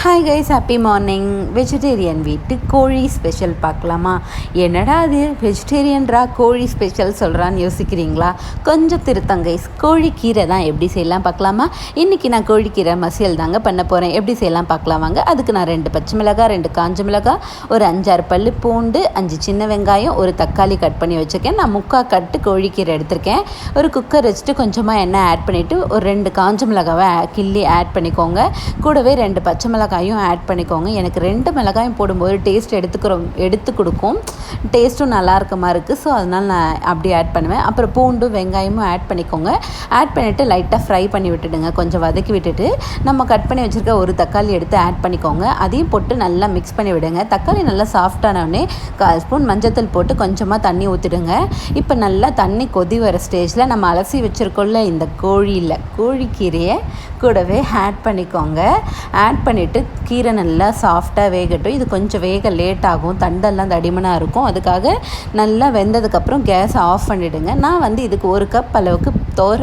Hi guys happy morning vegetarian வீட்டு கோழி special பார்க்கலாமா? என்னடா அது? வெஜிடேரியன்ரா கோழி ஸ்பெஷல் சொல்கிறான்னு யோசிக்கிறீங்களா? கொஞ்சம் திருத்தம் கைஸ் கோழிக்கீரை தான் எப்படி செய்யலாம் பார்க்கலாமா? இன்றைக்கி நான் கோழிக்கீரை மசியல் தாங்க பண்ண போகிறேன் எப்படி செய்யலாம் பார்க்கலாம் வாங்க. அதுக்கு நான் ரெண்டு பச்சை மிளகாய் ரெண்டு காஞ்ச மிளகாய் ஒரு அஞ்சாறு பல்லு பூண்டு அஞ்சு சின்ன வெங்காயம் ஒரு தக்காளி கட் பண்ணி வச்சுருக்கேன். நான் முக்கா கட்டு கோழிக்கீரை எடுத்திருக்கேன். ஒரு குக்கர் வச்சுட்டு கொஞ்சமாக எண்ணெய் ஆட் பண்ணிவிட்டு ஒரு ரெண்டு காஞ்ச மிளகாவை கிள்ளி ஆட் பண்ணிக்கோங்க. கூடவே ரெண்டு பச்சை மிளகாயும் ஆட் பண்ணிக்கோங்க. எனக்கு ரெண்டு மிளகாயும் போடும்போது டேஸ்ட் எடுத்துக்கிறோம் எடுத்து கொடுக்கும். டேஸ்ட்டும் நல்லா இருக்க மாதிரி இருக்குது ஸோ அதனால் நான் அப்படி ஆட் பண்ணுவேன். அப்புறம் பூண்டும் வெங்காயமும் ஆட் பண்ணிக்கோங்க. ஆட் பண்ணிவிட்டு லைட்டாக ஃப்ரை பண்ணி விட்டுடுங்க. கொஞ்சம் வதக்கி விட்டுட்டு நம்ம கட் பண்ணி வச்சுருக்க ஒரு தக்காளி எடுத்து ஆட் பண்ணிக்கோங்க. அதையும் போட்டு நல்லா மிக்ஸ் பண்ணி விடுங்க. தக்காளி நல்லா சாஃப்டானவுடனே கால் ஸ்பூன் மஞ்சத்தூள் போட்டு கொஞ்சமாக தண்ணி ஊற்றிடுங்க இப்போ நல்லா தண்ணி கொதி வர ஸ்டேஜில் நம்ம அலசி வச்சுருக்கோம்ல இந்த கோழியில் கோழிக்கீரையை கூடவே ஆட் பண்ணிக்கோங்க. ஆட் பண்ணிவிட்டு கீரை நல்லா சாஃப்டாக வேகட்டும். இது கொஞ்சம் வேக லேட் ஆகும். தண்டெல்லாம் தடிமனாக இருக்கும். அதுக்காக நல்லா வெந்ததுக்கப்புறம் கேஸ் ஆஃப் பண்ணிவிடுங்க நான் வந்து இதுக்கு ஒரு கப் அளவுக்கு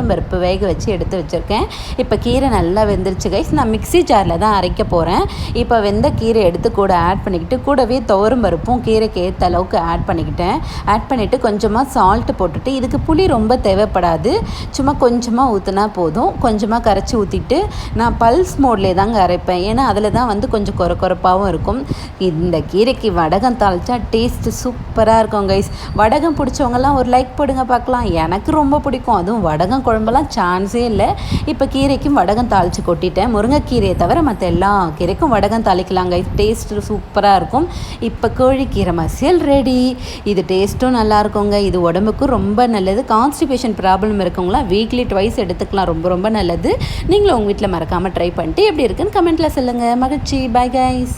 பருப்பு வேக வச்சு எடுத்து வச்சுருக்கேன். இப்போ கீரை நல்லா வெந்துருச்சு கைஸ் நான் மிக்ஸி ஜாரில் தான் அரைக்க போகிறேன் இப்போ வெந்த கீரை எடுத்து கூட ஆட் பண்ணிக்கிட்டு கூடவே பருப்பும் கீரைக்கு ஏற்ற அளவுக்கு ஆட் பண்ணிக்கிட்டேன். ஆட் பண்ணிவிட்டு கொஞ்சமாக சால்ட்டு போட்டுட்டு இதுக்கு புளி ரொம்ப தேவைப்படாது. சும்மா கொஞ்சமாக ஊற்றினா போதும். கொஞ்சமாக கரைச்சி ஊற்றிட்டு நான் பல்ஸ் மோட்லேயே தாங்க அரைப்பேன். ஏன்னா அதில் தான் வந்து கொஞ்சம் குறை குறைப்பாகவும் இருக்கும். இந்த கீரைக்கு வடகம் தாளிச்சா டேஸ்ட்டு சூப்பராக இருக்கும் கைஸ் வடகம் பிடிச்சவங்கலாம் ஒரு லைக் போடுங்க பார்க்கலாம். எனக்கு ரொம்ப பிடிக்கும். அதுவும் வடகம் குழம்பெல்லாம் சான்ஸே இல்லை. இப்போ கீரைக்கும் வடகம் தாளித்து கொட்டிட்டேன். முருங்கைக்கீரையை தவிர மற்ற எல்லா கீரைக்கும் வடகம் தாளிக்கலாங்க. டேஸ்ட்டு சூப்பராக இருக்கும். இப்போ கோழிக்கீரை மசியல் ரெடி இது டேஸ்ட்டும் நல்லா இருக்குங்க. இது உடம்புக்கும் ரொம்ப நல்லது. கான்ஸ்டிபேஷன் ப்ராப்ளம் இருக்கவங்களாம் வீக்லி ட்வைஸ் எடுத்துக்கலாம். ரொம்ப ரொம்ப நல்லது. நீங்களும் உங்கள் வீட்டில் மறக்காமல் ட்ரை பண்ணிட்டு எப்படி இருக்குன்னு கமெண்ட்டில் சொல்லுங்கள் மகிழ்ச்சி. Bye guys